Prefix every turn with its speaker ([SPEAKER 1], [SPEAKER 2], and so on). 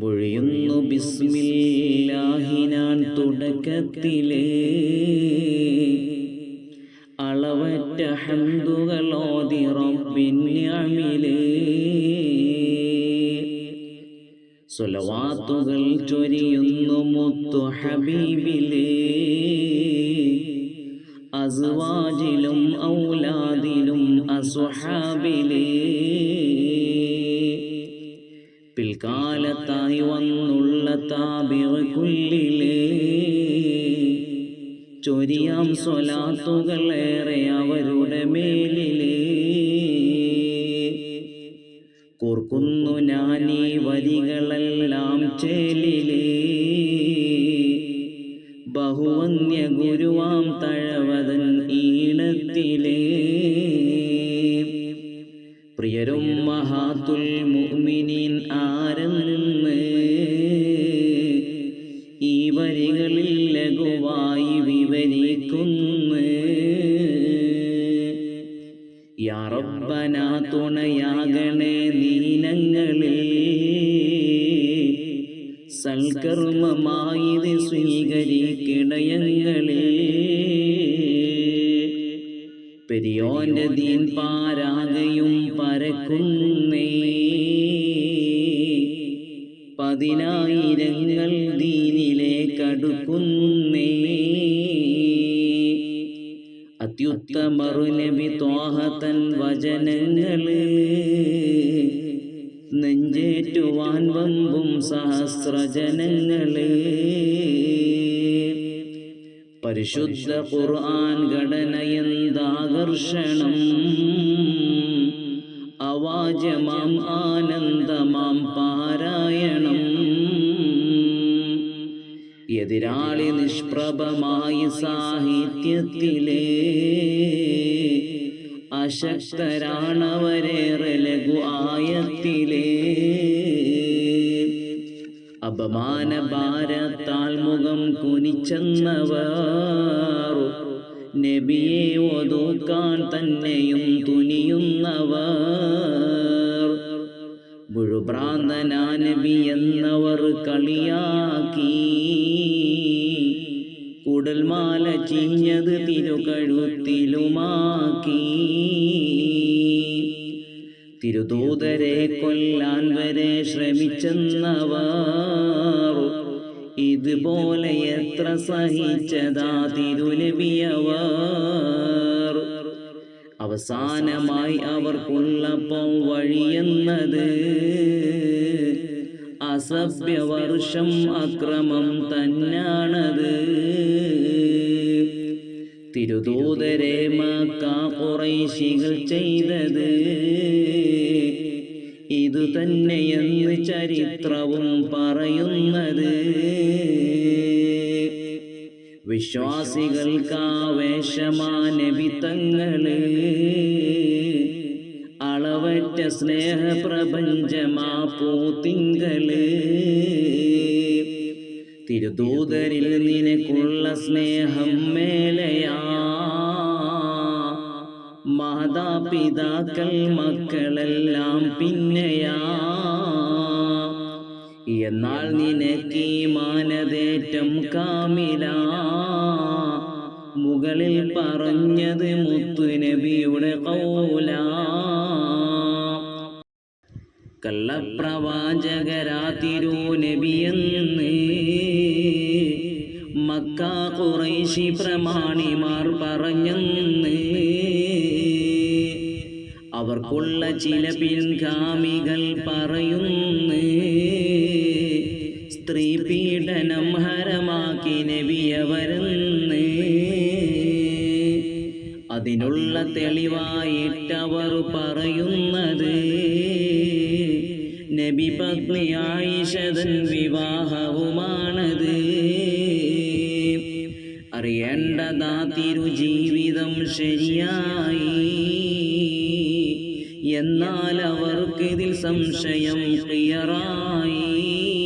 [SPEAKER 1] പൊഴിയുന്നു ബിസ്മില്ലാഹിനാൻ തുടക്കത്തിലേ. അളവറ്റ ഹന്തുകളോതി റബ്ബിന്യാമിലേ സ്വലവാത്തുകൾ ചൊരിയുന്നു മുത്തു ഹബീബിലേ. അസ്വാജിലും ഔലാദിലും അസുഹാബിലേ പിൽക്കാലത്തായി വന്നുള്ള താപിറക്കുള്ളിലേ ചൊരിയാം സ്വലാത്തുകളേറെ അവരുടെ മേലിലേ. കോർക്കുന്നു ഞാനീ വരികളെല്ലാം ചേലിലേ. ബഹുവന്യ ഗുരുവാം തഴവതൻ ഈണത്തിലേ. തുണയാകണേ നീനങ്ങളിൽ സൽക്കർമ്മമായത് സ്വീകരിക്കിടയങ്ങളിൽ. പെരിയോന്റെ ദീൻ പാരാകയും പരക്കുന്നേ. പതിനായിരങ്ങൾ ദീനിലേക്കടുക്കുന്നേ അത്യുത്തമറു നബി ത്വാഹത്തൻ വചനങ്ങൾ നെഞ്ചേറ്റുവാൻ വമ്പും സഹസ്രജനങ്ങൾ പരിശുദ്ധ ഖുർആൻ ഘടനയെന്താകർഷണം അവാജമാം ആനന്ദമാം പാരായണം. എതിരാളി നിഷ്പ്രഭമായി സാഹിത്യത്തിലെ അശക്തരാണവരേറെ ലഘു ആയത്തിലെ അപമാന ഭാരത്താൽ മുഖം കുനിച്ചെന്നവർ നബിയെ ഒതുക്കാൻ തന്നെയും തുനിയുന്നവർ മുഴുഭ്രാന്തനാ നബി എന്നവർ കളിയാക്കി കുടൽമാല ചീഞ്ഞത് തിരുകഴുത്തിലുമാക്കി. തിരുദൂതരെ കൊല്ലാൻ വരെ ശ്രമിച്ചെന്നവർ ഇതുപോലെ എത്ര സഹിച്ചതാ തിരുനബിയവർ. അവസാനമായി അവർക്കുള്ളപ്പം വഴിയെന്നത് അസഭ്യവർഷം അക്രമം തന്നാണത്. തിരുദൂതരെ മാക്ക കുറൈശികൾ ചെയ്തത്. ഇതു തന്നെയെന്ന് ചരിത്രവും പറയുന്നത്. വിശ്വാസികൾക്കാവേശമാനബിത്തങ്ങൾ അളവറ്റ സ്നേഹപ്രപഞ്ചമാ പൂത്തിങ്കൾ. തിരുദൂതരിൽ നിനക്കുള്ള സ്നേഹം മേലയാ മാതാപിതാക്കൾ മക്കളെല്ലാം പിന്നെയാ. എന്നാൽ നിനക്ക് മാനതേറ്റം കാമില. മുകളിൽ പറഞ്ഞത് മുത്തുനബിയുടെ കൗല കള്ളപ്രവാചകരാ തിരുനബിയെന്ന് മക്ക കുറൈശി പ്രമാണിമാർ പറഞ്ഞെന്ന്. അവർക്കുള്ള ചില പിൻഗാമികൾ പറയുന്നു. സ്ത്രീ പീഡനം ഹരമാക്കി നബിയവരെന്ന് അതിനുള്ള തെളിവായിട്ടവർ പറയുന്നത് നബി പത്നി ആയിഷതൻ വിവാഹവുമാണത്. അറിയേണ്ടതാ തിരുജീവിതം ശരിയായി എന്നാൽ അവർക്കിതിൽ സംശയം ക്ലിയറായി.